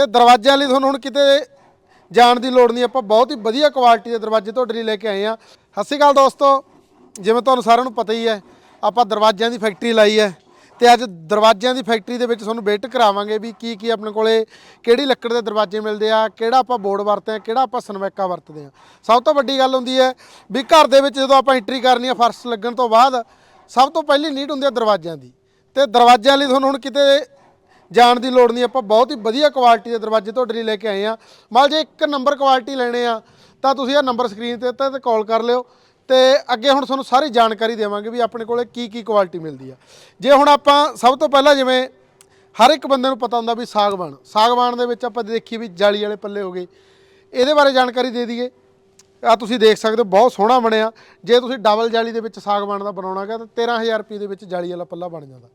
ਤੇ ਦਰਵਾਜ਼ਿਆਂ ਲਈ ਤੁਹਾਨੂੰ ਹੁਣ ਕਿਤੇ ਜਾਣ ਦੀ ਲੋੜ ਨਹੀਂ। ਆਪਾਂ ਬਹੁਤ ਹੀ ਵਧੀਆ ਕੁਆਲਿਟੀ ਦੇ ਦਰਵਾਜ਼ੇ ਤੁਹਾਡੇ ਲਈ ਲੈ ਕੇ ਆਏ ਆ ਸਤਿ ਸ਼੍ਰੀ ਅਕਾਲ ਦੋਸਤੋ। ਜਿਵੇਂ ਤੁਹਾਨੂੰ ਸਾਰਿਆਂ ਨੂੰ ਪਤਾ ਹੀ ਹੈ, ਆਪਾਂ ਦਰਵਾਜ਼ਿਆਂ ਦੀ ਫੈਕਟਰੀ ਲਾਈ ਹੈ ਤੇ ਅੱਜ ਦਰਵਾਜ਼ਿਆਂ ਦੀ ਫੈਕਟਰੀ ਦੇ ਵਿੱਚ ਤੁਹਾਨੂੰ ਵੇਟ ਕਰਾਵਾਂਗੇ ਵੀ ਕੀ ਕੀ ਆਪਣੇ ਕੋਲੇ ਕਿਹੜੀ ਲੱਕੜ ਦੇ ਦਰਵਾਜ਼ੇ ਮਿਲਦੇ ਆ, ਕਿਹੜਾ ਆਪਾਂ ਬੋਰਡ ਵਰਤਦੇ ਆ, ਕਿਹੜਾ ਆਪਾਂ ਸਨਮੈਕਾ ਵਰਤਦੇ ਆ। ਸਭ ਤੋਂ ਵੱਡੀ ਗੱਲ ਹੁੰਦੀ ਹੈ ਵੀ ਘਰ ਦੇ ਵਿੱਚ ਜਦੋਂ ਆਪਾਂ ਐਂਟਰੀ ਕਰਨੀ ਆ ਫਰਸ਼ ਲੱਗਣ ਤੋਂ ਬਾਅਦ ਸਭ ਤੋਂ ਪਹਿਲੀ ਨੀਡ ਹੁੰਦੀ ਹੈ ਦਰਵਾਜ਼ਿਆਂ ਦੀ। ਤੇ ਦਰਵਾਜ਼ਿਆਂ ਲਈ ਤੁਹਾਨੂੰ ਹੁਣ ਕਿਤੇ ਜਾਣ ਦੀ ਲੋੜ ਨਹੀਂ, ਆਪਾਂ ਬਹੁਤ ਹੀ ਵਧੀਆ ਕੁਆਲਿਟੀ ਦੇ ਦਰਵਾਜ਼ੇ ਤੁਹਾਡੇ ਲਈ ਲੈ ਕੇ ਆਏ ਆ ਮਾਲ, ਜੇ ਇੱਕ ਨੰਬਰ ਕੁਆਲਿਟੀ ਲੈਣੇ ਆ, ਤਾਂ ਤੁਸੀਂ ਇਹ ਨੰਬਰ ਸਕਰੀਨ ਤੇ ਦਿੱਤਾ ਤੇ ਕਾਲ ਕਰ ਲਿਓ ਤੇ ਅੱਗੇ ਹੁਣ ਤੁਹਾਨੂੰ ਸਾਰੀ ਜਾਣਕਾਰੀ ਦੇਵਾਂਗੇ ਵੀ ਆਪਣੇ ਕੋਲੇ ਕੀ ਕੀ ਕੁਆਲਿਟੀ ਮਿਲਦੀ ਆ। ਜੇ ਹੁਣ ਆਪਾਂ ਸਭ ਤੋਂ ਪਹਿਲਾਂ ਜਿਵੇਂ ਹਰ ਇੱਕ ਬੰਦੇ ਨੂੰ ਪਤਾ ਹੁੰਦਾ ਵੀ ਸਾਗਵਾਨ ਸਾਗਵਾਨ ਦੇ ਵਿੱਚ ਆਪਾਂ ਦੇਖੀ ਵੀ ਜਾਲੀ ਵਾਲੇ ਪੱਲੇ ਹੋ ਗਏ। ਇਹਦੇ ਬਾਰੇ ਜਾਣਕਾਰੀ ਦੇ ਦਈਏ। ਆ ਤੁਸੀਂ ਦੇਖ ਸਕਦੇ ਹੋ, ਬਹੁਤ ਸੋਹਣਾ ਬਣਿਆ। ਜੇ ਤੁਸੀਂ ਡਬਲ ਜਾਲੀ ਦੇ ਵਿੱਚ ਸਾਗਵਾਨ ਦਾ ਬਣਾਉਣਾ ਹੈਗਾ, ਤਾਂ 13000 ਰੁਪਏ ਦੇ ਵਿੱਚ ਜਾਲੀ ਵਾਲਾ ਪੱਲਾ ਬਣ ਜਾਂਦਾ।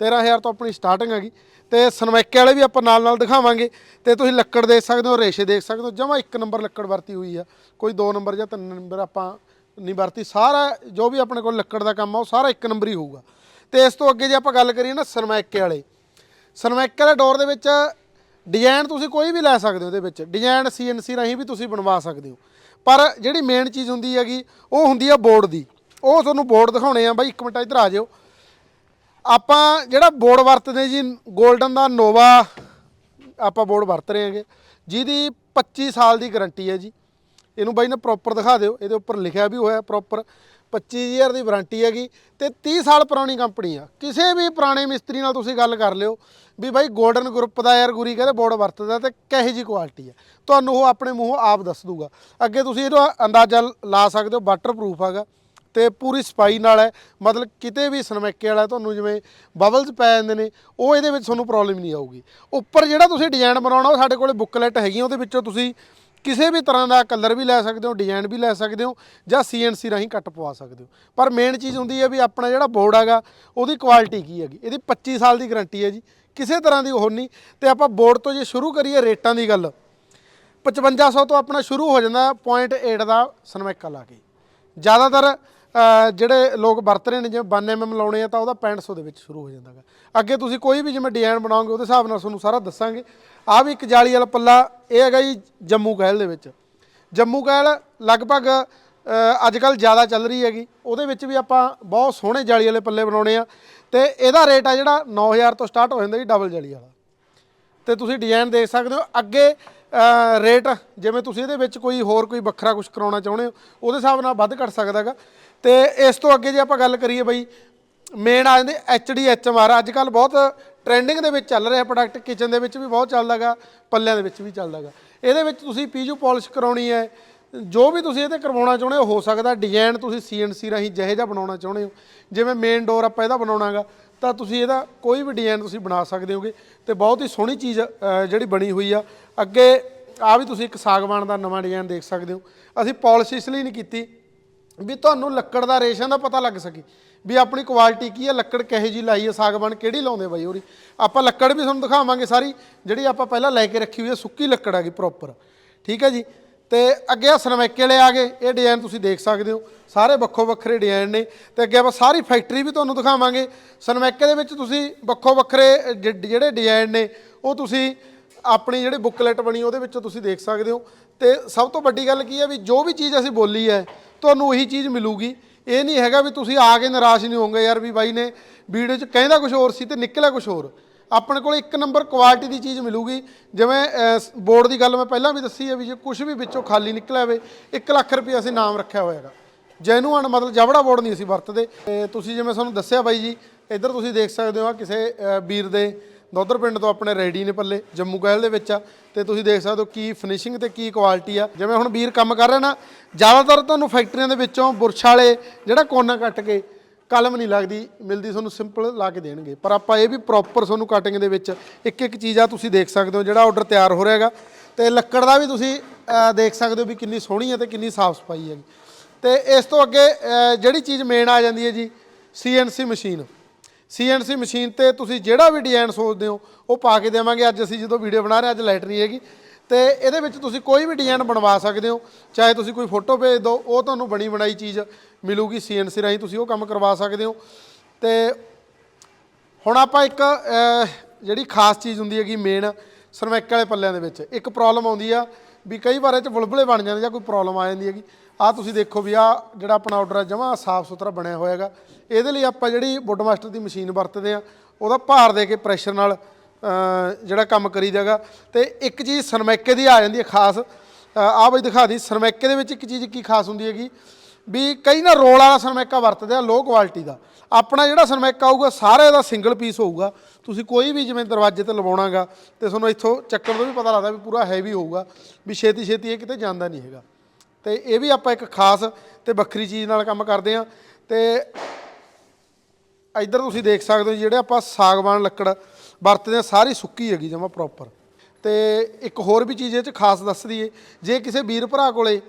13000 ਤੋਂ ਆਪਣੀ ਸਟਾਰਟਿੰਗ ਹੈਗੀ। ਤੇ ਸਨਮੈਕੇ ਵਾਲੇ ਵੀ ਆਪਾਂ ਨਾਲ ਨਾਲ ਦਿਖਾਵਾਂਗੇ ਤੇ ਤੁਸੀਂ ਲੱਕੜ ਦੇਖ ਸਕਦੇ ਹੋ, ਰੇਸ਼ੇ ਦੇਖ ਸਕਦੇ ਹੋ, ਜਮਾ ਇੱਕ ਨੰਬਰ ਲੱਕੜ ਵਰਤੀ ਹੋਈ ਆ। ਕੋਈ ਦੋ ਨੰਬਰ ਜਾਂ ਤਿੰਨ ਨੰਬਰ ਆਪਾਂ ਨਹੀਂ ਵਰਤੀ, ਸਾਰਾ ਜੋ ਵੀ ਆਪਣੇ ਕੋਲ ਲੱਕੜ ਦਾ ਕੰਮ ਆ, ਉਹ ਸਾਰਾ ਇੱਕ ਨੰਬਰ ਹੀ ਹੋਊਗਾ। ਤੇ ਇਸ ਤੋਂ ਅੱਗੇ ਜੇ ਆਪਾਂ ਗੱਲ ਕਰੀਏ ਨਾ ਸਨਮੈਕੇ ਵਾਲੇ ਸਨਮੈਕੇ ਵਾਲੇ ਡੋਰ ਦੇ ਵਿੱਚ ਡਿਜ਼ਾਈਨ ਤੁਸੀਂ ਕੋਈ ਵੀ ਲੈ ਸਕਦੇ ਹੋ ਉਹਦੇ ਵਿੱਚ, ਡਿਜ਼ਾਈਨ ਸੀਐਨਸੀ ਰਾਹੀਂ ਵੀ ਤੁਸੀਂ ਬਣਵਾ ਸਕਦੇ ਹੋ। ਪਰ ਜਿਹੜੀ ਮੇਨ ਚੀਜ਼ ਹੁੰਦੀ ਹੈਗੀ, ਉਹ ਹੁੰਦੀ ਆ ਬੋਰਡ ਦੀ। ਉਹ ਤੁਹਾਨੂੰ ਬੋਰਡ ਦਿਖਾਉਣੇ ਆ, ਬਾਈ ਇੱਕ ਮਿੰਟ ਇੱਧਰ ਆ ਜਾਓ। ਆਪਾਂ ਜਿਹੜਾ ਬੋਰਡ ਵਰਤਦੇ ਜੀ 골ਡਨ ਦਾ ਨੋਵਾ, ਆਪਾਂ ਬੋਰਡ ਵਰਤ ਰਹੇ ਹਾਂਗੇ। ਜਿਹਦੀ 25 ਸਾਲ ਦੀ ਗਾਰੰਟੀ ਹੈ ਜੀ। ਇਹਨੂੰ ਬਾਈ ਨੇ ਪ੍ਰੋਪਰ ਦਿਖਾ ਦਿਓ। ਇਹਦੇ ਉੱਪਰ ਲਿਖਿਆ ਵੀ ਹੋਇਆ ਪ੍ਰੋਪਰ 25000 ਦੀ ਵਾਰੰਟੀ ਹੈਗੀ ਤੇ 30 ਸਾਲ ਪੁਰਾਣੀ ਕੰਪਨੀ ਆ। ਕਿਸੇ ਵੀ ਪੁਰਾਣੇ ਮਿਸਤਰੀ ਨਾਲ ਤੁਸੀਂ ਗੱਲ ਕਰ ਲਿਓ ਵੀ ਬਾਈ 골ਡਨ ਗਰੁੱਪ ਦਾ ਯਾਰ ਗੁਰੀ ਕਹਿੰਦੇ ਬੋਰਡ ਵਰਤਦਾ ਤੇ ਕਿਹੋ ਜੀ ਕੁਆਲਿਟੀ ਆ। ਤੁਹਾਨੂੰ ਉਹ ਆਪਣੇ ਮੂੰਹੋਂ ਆਪ ਦੱਸ ਦੂਗਾ। ਅੱਗੇ ਤੁਸੀਂ ਇਹਦਾ ਅੰਦਾਜ਼ਾ ਲਾ ਸਕਦੇ ਹੋ ਵਾਟਰਪ੍ਰੂਫ ਹੈਗਾ। ਤੇ ਪੂਰੀ ਸਫ਼ਾਈ ਨਾਲ ਹੈ। ਮਤਲਬ ਕਿਤੇ ਵੀ ਸਨਮੈਕੇ ਵਾਲਾ ਤੁਹਾਨੂੰ ਜਿਵੇਂ ਬਬਲਸ ਪੈ ਜਾਂਦੇ ਨੇ, ਉਹ ਇਹਦੇ ਵਿੱਚ ਤੁਹਾਨੂੰ ਪ੍ਰੋਬਲਮ ਨਹੀਂ ਆਊਗੀ। ਉੱਪਰ ਜਿਹੜਾ ਤੁਸੀਂ ਡਿਜ਼ਾਈਨ ਬਣਾਉਣਾ, ਉਹ ਸਾਡੇ ਕੋਲੇ ਬੁੱਕਲੈਟ ਹੈਗੀ ਉਹਦੇ ਵਿੱਚੋਂ ਤੁਸੀਂ ਕਿਸੇ ਵੀ ਤਰ੍ਹਾਂ ਦਾ ਕਲਰ ਵੀ ਲੈ ਸਕਦੇ ਹੋ ਡਿਜ਼ਾਈਨ ਵੀ ਲੈ ਸਕਦੇ ਹੋ, ਜਾਂ ਸੀਐਨਸੀ ਰਾਹੀਂ ਕੱਟ ਪਵਾ ਸਕਦੇ ਹੋ। ਪਰ ਮੇਨ ਚੀਜ਼ ਹੁੰਦੀ ਹੈ ਵੀ ਆਪਣਾ ਜਿਹੜਾ ਬੋਰਡ ਹੈਗਾ, ਉਹਦੀ ਕੁਆਲਿਟੀ ਕੀ ਹੈਗੀ? ਇਹਦੀ 25 ਸਾਲ ਦੀ ਗਾਰੰਟੀ ਹੈ ਜੀ। ਕਿਸੇ ਤਰ੍ਹਾਂ ਦੀ ਉਹ ਨਹੀਂ। ਤੇ ਆਪਾਂ ਬੋਰਡ ਤੋਂ ਜੇ ਸ਼ੁਰੂ ਕਰੀਏ ਰੇਟਾਂ ਦੀ ਗੱਲ 5500 ਤੋਂ ਆਪਣਾ ਸ਼ੁਰੂ ਹੋ ਜਾਂਦਾ 0.8 ਦਾ ਸਨਮੈਕਾ ਲਾ ਕੇ। ਜ਼ਿਆਦਾਤਰ ਜਿਹੜੇ ਲੋਕ ਵਰਤ ਰਹੇ ਨੇ, ਜਿਵੇਂ 92 ਐਮਐਮ ਲਾਉਣੇ ਆ, ਤਾਂ ਉਹਦਾ 6500 ਦੇ ਵਿੱਚ ਸ਼ੁਰੂ ਹੋ ਜਾਂਦਾ ਗਾ। ਅੱਗੇ ਤੁਸੀਂ ਕੋਈ ਵੀ ਜਿਵੇਂ ਡਿਜ਼ਾਈਨ ਬਣਾਓਗੇ, ਉਹਦੇ ਹਿਸਾਬ ਨਾਲ ਤੁਹਾਨੂੰ ਸਾਰਾ ਦੱਸਾਂਗੇ। ਆ ਵੀ ਇੱਕ ਜਾਲੀ ਵਾਲਾ ਪੱਲਾ, ਇਹ ਹੈਗਾ ਜੀ ਜੰਮੂ ਕਹਿਲ ਦੇ ਵਿੱਚ। ਜੰਮੂ ਕਹਿਲ ਲਗਭਗ ਅੱਜ ਕੱਲ ਜ਼ਿਆਦਾ ਚੱਲ ਰਹੀ ਹੈਗੀ। ਉਹਦੇ ਵਿੱਚ ਵੀ ਆਪਾਂ ਬਹੁਤ ਸੋਹਣੇ ਜਾਲੀ ਵਾਲੇ ਪੱਲੇ ਬਣਾਉਣੇ ਆ। ਤੇ ਇਹਦਾ ਰੇਟ ਆ ਜਿਹੜਾ 9000 ਤੋਂ ਸਟਾਰਟ ਹੋ ਜਾਂਦਾ ਜੀ ਡਬਲ ਜਾਲੀ ਵਾਲਾ। ਤੇ ਤੁਸੀਂ ਡਿਜ਼ਾਈਨ ਦੇਖ ਸਕਦੇ ਹੋ, ਅੱਗੇ ਰੇਟ, ਜਿਵੇਂ ਤੁਸੀਂ ਇਹਦੇ ਵਿੱਚ ਕੋਈ ਹੋਰ ਕੋਈ ਵੱਖਰਾ ਕੁਝ ਕਰਾਉਣਾ ਚਾਹੁੰਦੇ ਹੋ, ਉਹਦੇ ਹਿਸਾਬ ਨਾਲ ਵੱਧ ਘਟ ਸਕਦਾਗਾ ਤੇ ਇਸ ਤੋਂ ਅੱਗੇ ਜੇ ਆਪਾਂ ਗੱਲ ਕਰੀਏ ਬਈ ਮੇਨ ਆ ਜਾਂਦੇ ਐਚਡੀ ਆਰ ਅੱਜ ਕੱਲ ਬਹੁਤ ਟ੍ਰੈਂਡਿੰਗ ਦੇ ਵਿੱਚ ਚੱਲ ਰਿਹਾ ਪ੍ਰੋਡਕਟ ਕਿਚਨ ਦੇ ਵਿੱਚ ਵੀ ਬਹੁਤ ਚੱਲਦਾਗਾ, ਪੱਲਿਆਂ ਦੇ ਵਿੱਚ ਵੀ ਚੱਲਦਾਗਾ। ਇਹਦੇ ਵਿੱਚ ਤੁਸੀਂ ਪੀਜੂ ਪਾਲਿਸ਼ ਕਰਾਉਣੀ ਹੈ, ਜੋ ਵੀ ਤੁਸੀਂ ਇਹਦੇ ਕਰਵਾਉਣਾ ਚਾਹੁੰਦੇ ਹੋ ਹੋ ਸਕਦਾ ਡਿਜ਼ਾਈਨ ਤੁਸੀਂ ਸੀਐਨਸੀ ਰਾਹੀਂ ਜਿਹੇ ਜਿਹਾ ਬਣਾਉਣਾ ਚਾਹੁੰਦੇ ਹੋ। ਜਿਵੇਂ ਮੇਨ ਡੋਰ ਆਪਾਂ ਇਹਦਾ ਬਣਾਉਣਾਗਾ, ਤਾਂ ਤੁਸੀਂ ਇਹਦਾ ਕੋਈ ਵੀ ਡਿਜ਼ਾਈਨ ਤੁਸੀਂ ਬਣਾ ਸਕਦੇ ਹੋਗੇ, ਤੇ ਬਹੁਤ ਹੀ ਸੋਹਣੀ ਚੀਜ਼ ਜਿਹੜੀ ਬਣੀ ਹੋਈ ਆ। ਅੱਗੇ ਆ ਵੀ ਤੁਸੀਂ ਇੱਕ ਸਾਗਵਾਨ ਦਾ ਨਵਾਂ ਡਿਜ਼ਾਈਨ ਦੇਖ ਸਕਦੇ ਹੋ। ਅਸੀਂ ਪਾਲਿਸ਼ ਇਸ ਲਈ ਨਹੀਂ ਕੀਤੀ ਵੀ ਤੁਹਾਨੂੰ ਲੱਕੜ ਦਾ ਰੇਸ਼ਾ ਦਾ ਪਤਾ ਲੱਗ ਸਕੇ ਵੀ ਆਪਣੀ ਕੁਆਲਿਟੀ ਕੀ ਹੈ, ਲੱਕੜ ਕਿਹੋ ਜੀ ਲਾਈ ਹੈ ਸਾਗਵਾਨ ਕਿਹੜੀ ਲਾਉਂਦੇ ਬਾਈ ਉਹਦੀ ਆਪਾਂ ਲੱਕੜ ਵੀ ਤੁਹਾਨੂੰ ਦਿਖਾਵਾਂਗੇ ਸਾਰੀ, ਜਿਹੜੀ ਆਪਾਂ ਪਹਿਲਾਂ ਲੈ ਕੇ ਰੱਖੀ ਹੋਈ ਹੈ, ਸੁੱਕੀ ਲੱਕੜ ਹੈਗੀ ਪ੍ਰੋਪਰ ਠੀਕ ਹੈ ਜੀ? ਤੇ ਅੱਗੇ ਆ ਸਨਮੈਕੇ ਵਾਲੇ ਆ ਗਏ, ਇਹ ਡਿਜ਼ਾਈਨ ਤੁਸੀਂ ਦੇਖ ਸਕਦੇ ਹੋ। ਸਾਰੇ ਵੱਖੋ ਵੱਖਰੇ ਡਿਜ਼ਾਈਨ ਨੇ। ਤੇ ਅੱਗੇ ਆਪਾਂ ਸਾਰੀ ਫੈਕਟਰੀ ਵੀ ਤੁਹਾਨੂੰ ਦਿਖਾਵਾਂਗੇ। ਸਰਮੈਕੇ ਦੇ ਵਿੱਚ ਤੁਸੀਂ ਵੱਖੋ ਵੱਖਰੇ, ਜ- ਜਿਹੜੇ ਡਿਜ਼ਾਈਨ ਨੇ, ਉਹ ਤੁਸੀਂ ਆਪਣੀ ਜਿਹੜੀ ਬੁੱਕਲੈਟ ਬਣੀ ਉਹਦੇ ਵਿੱਚੋਂ ਤੁਸੀਂ ਦੇਖ ਸਕਦੇ ਹੋ। ਤੇ ਸਭ ਤੋਂ ਵੱਡੀ ਗੱਲ ਕੀ ਹੈ ਵੀ ਜੋ ਵੀ ਚੀਜ਼ ਅਸੀਂ ਬੋਲੀ ਹੈ, ਤੁਹਾਨੂੰ ਉਹੀ ਚੀਜ਼ ਮਿਲੂਗੀ। ਇਹ ਨਹੀਂ ਹੈਗਾ ਵੀ ਤੁਸੀਂ ਆ ਕੇ ਨਿਰਾਸ਼ ਨਹੀਂ ਹੋਵੋਗੇ ਯਾਰ ਵੀ ਬਾਈ ਨੇ ਵੀਡੀਓ 'ਚ ਕਹਿੰਦਾ ਕੁਝ ਹੋਰ ਸੀ ਤੇ ਨਿਕਲਿਆ ਕੁਝ ਹੋਰ। ਆਪਣੇ ਕੋਲ ਇੱਕ ਨੰਬਰ ਕੁਆਲਿਟੀ ਦੀ ਚੀਜ਼ ਮਿਲੂਗੀ। ਜਿਵੇਂ ਬੋਰਡ ਦੀ ਗੱਲ ਮੈਂ ਪਹਿਲਾਂ ਵੀ ਦੱਸੀ ਹੈ ਵੀ ਜੇ ਕੁਝ ਵੀ ਵਿੱਚੋਂ ਖਾਲੀ ਨਿਕਲਿਆ ਹੋਵੇ 1 ਲੱਖ ਰੁਪਏ ਅਸੀਂ ਨਾਮ ਰੱਖਿਆ ਹੋਇਆ ਹੈਗਾ। ਜੈਨੂਅਨ ਮਤਲਬ ਜਬੜਾ ਬੋਰਡ ਨਹੀਂ ਅਸੀਂ ਵਰਤਦੇ। ਤੇ ਤੁਸੀਂ ਜਿਵੇਂ ਤੁਹਾਨੂੰ ਦੱਸਿਆ ਬਾਈ ਜੀ, ਇੱਧਰ ਤੁਸੀਂ ਦੇਖ ਸਕਦੇ ਹੋ ਆਹ ਕਿਸੇ ਵੀਰ ਦੇ ਦੋਦਰ ਪਿੰਡ ਤੋਂ ਆਪਣੇ ਰੈਡੀ ਨੇ ਪੱਲੇ, ਜੰਮੂ ਕਹਿਲ ਦੇ ਵਿੱਚ ਆ। ਤੇ ਤੁਸੀਂ ਦੇਖ ਸਕਦੇ ਹੋ ਕੀ ਫਿਨਿਸ਼ਿੰਗ ਤੇ ਕੀ ਕੁਆਲਿਟੀ ਆ। ਜਿਵੇਂ ਹੁਣ ਵੀਰ ਕੰਮ ਕਰ ਰਿਹਾ ਨਾ, ਜ਼ਿਆਦਾਤਰ ਤੁਹਾਨੂੰ ਫੈਕਟਰੀਆਂ ਦੇ ਵਿੱਚੋਂ ਬੁਰਸ਼ ਵਾਲੇ ਜਿਹੜਾ ਕੋਨਾ ਕੱਟ ਕੇ ਕਲਮ ਨਹੀਂ ਲੱਗਦੀ, ਮਿਲਦੀ ਤੁਹਾਨੂੰ ਸਿੰਪਲ ਲਾ ਕੇ ਦੇਣਗੇ। ਪਰ ਆਪਾਂ ਇਹ ਵੀ ਪ੍ਰੋਪਰ ਤੁਹਾਨੂੰ ਕਟਿੰਗ ਦੇ ਵਿੱਚ ਇੱਕ ਇੱਕ ਚੀਜ਼ ਆ ਤੁਸੀਂ ਦੇਖ ਸਕਦੇ ਹੋ, ਜਿਹੜਾ ਆਰਡਰ ਤਿਆਰ ਹੋ ਰਿਹਾ ਹੈਗਾ। ਤੇ ਲੱਕੜ ਦਾ ਵੀ ਤੁਸੀਂ ਦੇਖ ਸਕਦੇ ਹੋ ਵੀ ਕਿੰਨੀ ਸੋਹਣੀ ਹੈ ਤੇ ਕਿੰਨੀ ਸਾਫ਼ ਸਫ਼ਾਈ ਹੈਗੀ। ਤੇ ਇਸ ਤੋਂ ਅੱਗੇ ਜਿਹੜੀ ਚੀਜ਼ ਮੇਨ ਆ ਜਾਂਦੀ ਹੈ ਜੀ ਸੀਐਨਸੀ ਮਸ਼ੀਨ ਸੀਐਨਸੀ ਮਸ਼ੀਨ ਤੇ ਤੁਸੀਂ ਜਿਹੜਾ ਵੀ ਡਿਜ਼ਾਈਨ ਸੋਚਦੇ ਹੋ, ਉਹ ਪਾ ਕੇ ਦੇਵਾਂਗੇ। ਅੱਜ ਅਸੀਂ ਜਦੋਂ ਵੀਡੀਓ ਬਣਾ ਰਹੇ ਅੱਜ ਲਾਈਟ ਨਹੀਂ ਹੈਗੀ। ਤੇ ਇਹਦੇ ਵਿੱਚ ਤੁਸੀਂ ਕੋਈ ਵੀ ਡਿਜ਼ਾਈਨ ਬਣਵਾ ਸਕਦੇ ਹੋ, ਚਾਹੇ ਤੁਸੀਂ ਕੋਈ ਫੋਟੋ ਭੇਜ ਦਿਓ, ਉਹ ਤੁਹਾਨੂੰ ਬਣੀ ਬਣਾਈ ਚੀਜ਼ ਮਿਲੂਗੀ ਸੀਐਨਸੀ ਰਾਹੀਂ, ਤੁਸੀਂ ਉਹ ਕੰਮ ਕਰਵਾ ਸਕਦੇ ਹੋ। ਤੇ ਹੁਣ ਆਪਾਂ ਇੱਕ ਜਿਹੜੀ ਖਾਸ ਚੀਜ਼ ਹੁੰਦੀ ਹੈਗੀ ਮੇਨ ਸਰਮੈਕ ਵਾਲੇ ਪੱਲਿਆਂ ਦੇ ਵਿੱਚ। ਇੱਕ ਪ੍ਰੋਬਲਮ ਆਉਂਦੀ ਆ ਵੀ ਕਈ ਵਾਰ ਇਹ ਚ ਬੁਲਬੁਲੇ ਬਣ ਜਾਂਦੇ ਜਾਂ ਕੋਈ ਪ੍ਰੋਬਲਮ ਆ ਜਾਂਦੀ ਹੈਗੀ। ਆ ਤੁਸੀਂ ਦੇਖੋ ਵੀ ਆ ਜਿਹੜਾ ਆਪਣਾ ਆਰਡਰ ਹੈ ਜਮਾ ਸਾਫ਼ ਸੁਥਰਾ ਬਣਿਆ ਹੋਇਆ ਹੈਗਾ। ਇਹਦੇ ਲਈ ਆਪਾਂ ਜਿਹੜੀ ਬੁੱਡ ਮਾਸਟਰ ਦੀ ਮਸ਼ੀਨ ਵਰਤਦੇ ਆ, ਉਹਦਾ ਭਾਰ ਦੇ ਕੇ ਪ੍ਰੈਸ਼ਰ ਨਾਲ ਜਿਹੜਾ ਕੰਮ ਕਰੀਦਾਗਾ ਤੇ ਇੱਕ ਚੀਜ਼ ਸਰਮੈਕੇ ਦੀ ਆ ਜਾਂਦੀ ਹੈ ਖਾਸ। ਆ ਬਈ ਦਿਖਾ ਦੀ, ਸਰਮੈਕੇ ਦੇ ਵਿੱਚ ਇੱਕ ਚੀਜ਼ ਕੀ ਖਾਸ ਹੁੰਦੀ ਹੈਗੀ? ਵੀ ਕਈ ਨਾ ਰੋਲ ਵਾਲਾ ਸਰਮੈਕਾ ਵਰਤਦੇ ਆ ਲੋ ਕੁਆਲਿਟੀ ਦਾ। ਆਪਣਾ ਜਿਹੜਾ ਸਰਮੈਕਾ ਆਊਗਾ ਸਾਰੇ ਦਾ ਸਿੰਗਲ ਪੀਸ ਹੋਊਗਾ। ਤੁਸੀਂ ਕੋਈ ਵੀ ਜਿਵੇਂ ਦਰਵਾਜ਼ੇ ਤੇ ਲਵਾਉਣਾਗਾ ਤੇ ਤੁਹਾਨੂੰ ਇੱਥੋਂ ਚੱਕਣ ਤੋਂ ਵੀ ਪਤਾ ਲੱਗਦਾ ਵੀ ਪੂਰਾ ਹੈਵੀ ਹੋਊਗਾ, ਵੀ ਛੇਤੀ ਛੇਤੀ ਇਹ ਕਿਤੇ ਜਾਂਦਾ ਨਹੀਂ ਹੈਗਾ। ਤੇ ਇਹ ਵੀ ਆਪਾਂ ਇੱਕ ਖਾਸ ਤੇ ਵੱਖਰੀ ਚੀਜ਼ ਨਾਲ ਕੰਮ ਕਰਦੇ ਆ ਤੇ ਇੱਧਰ ਤੁਸੀਂ ਦੇਖ ਸਕਦੇ ਹੋ ਜਿਹੜੇ ਆਪਾਂ ਸਾਗਵਾਨ ਲੱਕੜ ਵਰਤਦੇ ਆ ਸਾਰੀ ਸੁੱਕੀ ਹੈਗੀ ਜਮਾ ਪ੍ਰੋਪਰ ਤੇ ਇੱਕ ਹੋਰ ਵੀ ਚੀਜ਼ ਇਹ ਚ ਖਾਸ ਦੱਸ ਦਈਏ, ਜੇ ਕਿਸੇ ਵੀਰ ਭਰਾ ਕੋਲੇ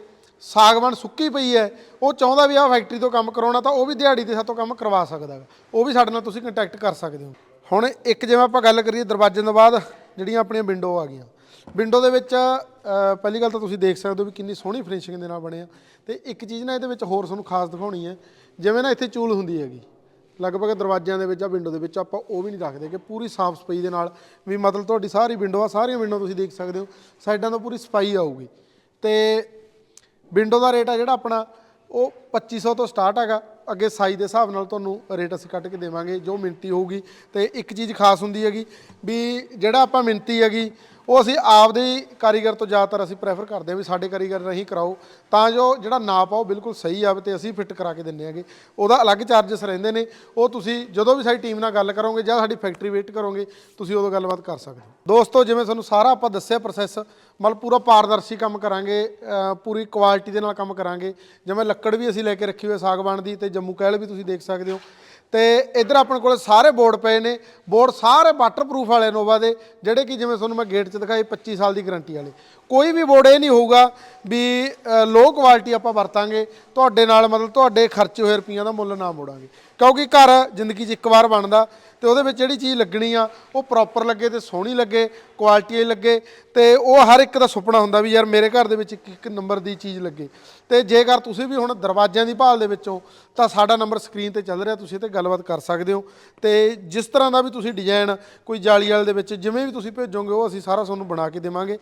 ਸਾਗਵਾਨ ਸੁੱਕੀ ਪਈ ਹੈ, ਉਹ ਚਾਹੁੰਦਾ ਵੀ ਆਹ ਫੈਕਟਰੀ ਤੋਂ ਕੰਮ ਕਰਾਉਣਾ, ਤਾਂ ਉਹ ਵੀ ਦਿਹਾੜੀ ਦੇ ਸਾਤੋਂ ਕੰਮ ਕਰਵਾ ਸਕਦਾ ਹੈ ਉਹ ਵੀ ਸਾਡੇ ਨਾਲ ਤੁਸੀਂ ਕੰਟੈਕਟ ਕਰ ਸਕਦੇ ਹੋ। ਹੁਣ ਇੱਕ ਜਿਵੇਂ ਆਪਾਂ ਗੱਲ ਕਰੀਏ ਦਰਵਾਜ਼ੇ ਤੋਂ ਬਾਅਦ, ਜਿਹੜੀਆਂ ਆਪਣੀਆਂ ਵਿੰਡੋ ਆ ਗਈਆਂ। ਵਿੰਡੋ ਦੇ ਵਿੱਚ ਅ, ਪਹਿਲੀ ਗੱਲ ਤਾਂ ਤੁਸੀਂ ਦੇਖ ਸਕਦੇ ਹੋ ਵੀ ਕਿੰਨੀ ਸੋਹਣੀ ਫਿਨਿਸ਼ਿੰਗ ਦੇ ਨਾਲ ਬਣੇ ਆ। ਤੇ ਇੱਕ ਚੀਜ਼ ਨਾ ਇਹਦੇ ਵਿੱਚ ਹੋਰ ਤੁਹਾਨੂੰ ਖਾਸ ਦਿਖਾਉਣੀ ਹੈ ਜਿਵੇਂ ਨਾ ਇੱਥੇ ਚੂਲ ਹੁੰਦੀ ਹੈਗੀ। ਲਗਭਗ ਦਰਵਾਜ਼ਿਆਂ ਦੇ ਵਿੱਚ ਆ ਵਿੰਡੋ ਦੇ ਵਿੱਚ ਆਪਾਂ ਉਹ ਵੀ ਨਹੀਂ ਰੱਖਦੇ ਕਿ ਪੂਰੀ ਸਾਫ਼ ਸਫ਼ਾਈ ਦੇ ਨਾਲ ਵੀ ਮਤਲਬ ਤੁਹਾਡੀ ਸਾਰੀ ਵਿੰਡੋ ਆ ਸਾਰੀਆਂ ਵਿੰਡੋ ਤੁਸੀਂ ਦੇਖ ਸਕਦੇ ਹੋ ਸਾਈਡਾਂ ਤੋਂ ਪੂਰੀ ਸਫ਼ਾਈ ਆਊਗੀ। ਤੇ ਵਿੰਡੋ ਦਾ ਰੇਟ ਆ ਜਿਹੜਾ ਆਪਣਾ ਉਹ 2500 ਤੋਂ ਸਟਾਰਟ ਹੈਗਾ। ਅੱਗੇ ਸਾਈਜ਼ ਦੇ ਹਿਸਾਬ ਨਾਲ ਤੁਹਾਨੂੰ ਰੇਟ ਅਸੀਂ ਕੱਟ ਕੇ ਦੇਵਾਂਗੇ ਜੋ ਮਿੰਤੀ ਹੋਊਗੀ। ਤੇ ਇੱਕ ਚੀਜ਼ ਖਾਸ ਹੁੰਦੀ ਹੈਗੀ ਵੀ ਜਿਹੜਾ ਆਪਾਂ ਮਿੰਤੀ ਹੈਗੀ ਉਹ ਅਸੀਂ ਆਪਦੇ ਹੀ ਕਾਰੀਗਰ ਤੋਂ ਜ਼ਿਆਦਾਤਰ ਅਸੀਂ ਪ੍ਰੈਫਰ ਕਰਦੇ ਹਾਂ ਵੀ ਸਾਡੇ ਕਾਰੀਗਰ ਨਹੀਂ ਕਰਾਓ। ਤਾਂ ਜੋ ਜਿਹੜਾ ਨਾਪ ਆ ਉਹ ਬਿਲਕੁਲ ਸਹੀ ਆਵੇ ਤੇ ਅਸੀਂ ਫਿੱਟ ਕਰਾ ਕੇ ਦਿੰਨੇ ਹੈਗੇ ਉਹਦਾ ਅਲੱਗ ਚਾਰजेस ਰਹਿੰਦੇ ਨੇ। ਉਹ ਤੁਸੀਂ ਜਦੋਂ ਵੀ ਸਾਡੀ ਟੀਮ ਨਾਲ ਗੱਲ ਕਰੋਗੇ ਜਾਂ ਸਾਡੀ ਫੈਕਟਰੀ ਵਿਜ਼ਿਟ ਕਰੋਗੇ, ਤੁਸੀਂ ਉਦੋਂ ਗੱਲਬਾਤ ਕਰ ਸਕਦੇ ਹੋ। ਦੋਸਤੋ, ਜਿਵੇਂ ਤੁਹਾਨੂੰ ਸਾਰਾ ਆਪਾਂ ਦੱਸਿਆ ਪ੍ਰੋਸੈਸ ਮਤਲਬ ਪੂਰਾ ਪਾਰਦਰਸ਼ੀ ਕੰਮ ਕਰਾਂਗੇ ਪੂਰੀ ਕੁਆਲਿਟੀ ਦੇ ਨਾਲ ਕੰਮ ਕਰਾਂਗੇ। ਜਿਵੇਂ ਲੱਕੜ ਵੀ ਅਸੀਂ ਲੈ ਕੇ ਰੱਖੀ ਹੋਈ ਹੈ ਸਾਗਵਾਨ ਦੀ ਤੇ ਜੰਮੂ ਕਹਿਲ ਵੀ ਤੁਸੀਂ ਦੇਖ ਸਕਦੇ ਹੋ। ਤੇ ਇੱਧਰ ਆਪਣੇ ਕੋਲ ਸਾਰੇ ਬੋਰਡ ਪਏ ਨੇ। ਬੋਰਡ ਸਾਰੇ ਵਾਟਰਪ੍ਰੂਫ ਵਾਲੇ ਨੋਵਾ ਦੇ, ਜਿਹੜੇ ਕਿ ਜਿਵੇਂ ਤੁਹਾਨੂੰ ਮੈਂ ਗੇਟ 'ਚ ਦਿਖਾਏ 25 ਸਾਲ ਦੀ ਗਾਰੰਟੀ ਵਾਲੇ। ਕੋਈ ਵੀ ਬੋਰਡ ਇਹ ਨਹੀਂ ਹੋਊਗਾ ਵੀ ਲੋ ਕੁਆਲਿਟੀ ਆਪਾਂ ਵਰਤਾਂਗੇ, ਤੁਹਾਡੇ ਨਾਲ ਮਤਲਬ ਤੁਹਾਡੇ ਖਰਚੇ ਹੋਏ ਰੁਪਈਆਂ ਦਾ ਮੁੱਲ ਨਾ ਮੋੜਾਂਗੇ। ਕਿਉਂਕਿ ਘਰ ਜ਼ਿੰਦਗੀ 'ਚ ਇੱਕ ਵਾਰ ਬਣਦਾ ਤੇ ਉਹਦੇ ਵਿੱਚ ਜਿਹੜੀ ਚੀਜ਼ ਲੱਗਣੀ ਆ, ਉਹ ਪ੍ਰੋਪਰ ਲੱਗੇ ਤੇ ਸੋਹਣੀ ਲੱਗੇ ਕੁਆਲਿਟੀ ਵਾਲੀ ਲੱਗੇ ਤੇ ਉਹ ਹਰ ਇੱਕ ਦਾ ਸੁਪਨਾ ਹੁੰਦਾ ਵੀ ਯਾਰ ਮੇਰੇ ਘਰ ਦੇ ਵਿੱਚ ਇੱਕ ਇੱਕ ਨੰਬਰ ਦੀ ਚੀਜ਼ ਲੱਗੇ। ਤੇ ਜੇਕਰ ਤੁਸੀਂ ਵੀ ਹੁਣ ਦਰਵਾਜ਼ਿਆਂ ਦੀ ਭਾਲ ਦੇ ਵਿੱਚੋਂ ਤਾਂ ਸਾਡਾ ਨੰਬਰ ਸਕਰੀਨ ਤੇ ਚੱਲ ਰਿਹਾ, ਤੁਸੀਂ ਤੇ ਗੱਲਬਾਤ ਕਰ ਸਕਦੇ ਹੋ। ਤੇ ਜਿਸ ਤਰ੍ਹਾਂ ਦਾ ਵੀ ਤੁਸੀਂ ਡਿਜ਼ਾਈਨ ਕੋਈ ਜਾਲੀ ਵਾਲੇ ਦੇ ਵਿੱਚ ਜਿਵੇਂ ਵੀ ਤੁਸੀਂ ਭੇਜੋਗੇ, ਉਹ ਅਸੀਂ ਸਾਰਾ ਤੁਹਾਨੂੰ ਬਣਾ ਕੇ ਦੇਵਾਂਗੇ।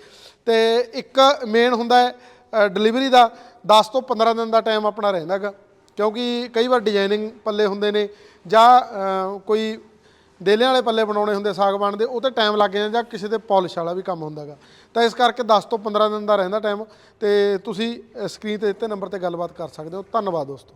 ਤੇ ਇੱਕ ਮੇਨ ਹੁੰਦਾ ਹੈ ਡਿਲੀਵਰੀ ਦਾ। 10 ਤੋਂ 15 ਦਿਨ ਦਾ ਟਾਈਮ ਆਪਣਾ ਰਹਿੰਦਾਗਾ ਕਿਉਂਕਿ ਕਈ ਵਾਰ ਡਿਜ਼ਾਈਨਿੰਗ ਪੱਲੇ ਹੁੰਦੇ ਨੇ ਜਾਂ ਕੋਈ ਦੇਲਿਆਂ ਵਾਲੇ ਪੱਲੇ ਬਣਾਉਣੇ ਹੁੰਦੇ ਸਾਗਵਾਨ ਦੇ, ਉਹ ਤੇ ਟਾਈਮ ਲੱਗ ਜਾਂਦਾ ਜਾਂ ਕਿਸੇ ਦੇ ਪਾਲਿਸ਼ ਵਾਲਾ ਵੀ ਕੰਮ ਹੁੰਦਾਗਾ ਤਾਂ ਇਸ ਕਰਕੇ 10 ਤੋਂ 15 ਦਿਨ ਦਾ ਰਹਿੰਦਾ ਟਾਈਮ ਤੇ ਤੁਸੀਂ ਸਕਰੀਨ ਤੇ ਦਿੱਤੇ ਨੰਬਰ ਤੇ ਗੱਲਬਾਤ ਕਰ ਸਕਦੇ ਹੋ। ਧੰਨਵਾਦ ਦੋਸਤੋ।